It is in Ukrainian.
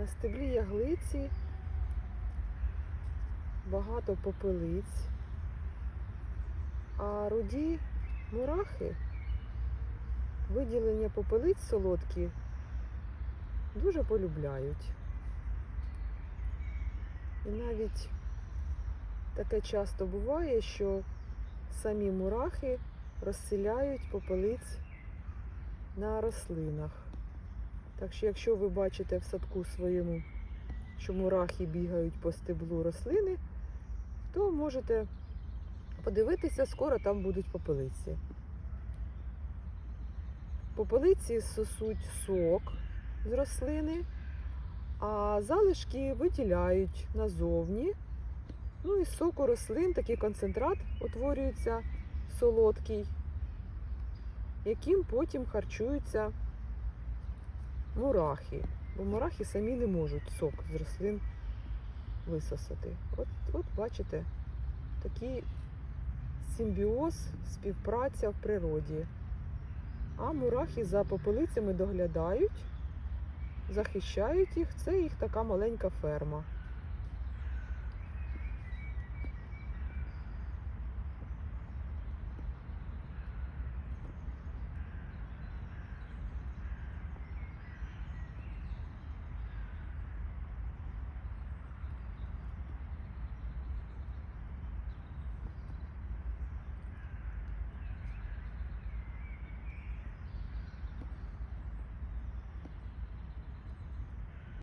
На стеблі яглиці багато попелиць, а руді мурахи, виділення попелиць солодкі, дуже полюбляють. І навіть таке часто буває, що самі мурахи розселяють попелиць на рослинах. Так що, якщо ви бачите в садку своєму, що мурахи бігають по стеблу рослини, то можете подивитися, скоро там будуть попелиці. Попелиці сосуть сок з рослини, а залишки виділяють назовні. Ну і соку рослин такий концентрат утворюється солодкий, яким потім харчуються мурахи. Бо мурахи самі не можуть сок з рослин висосати. От, от бачите, такий симбіоз, співпраця в природі. А мурахи за попелицями доглядають, захищають їх. Це їх така маленька ферма.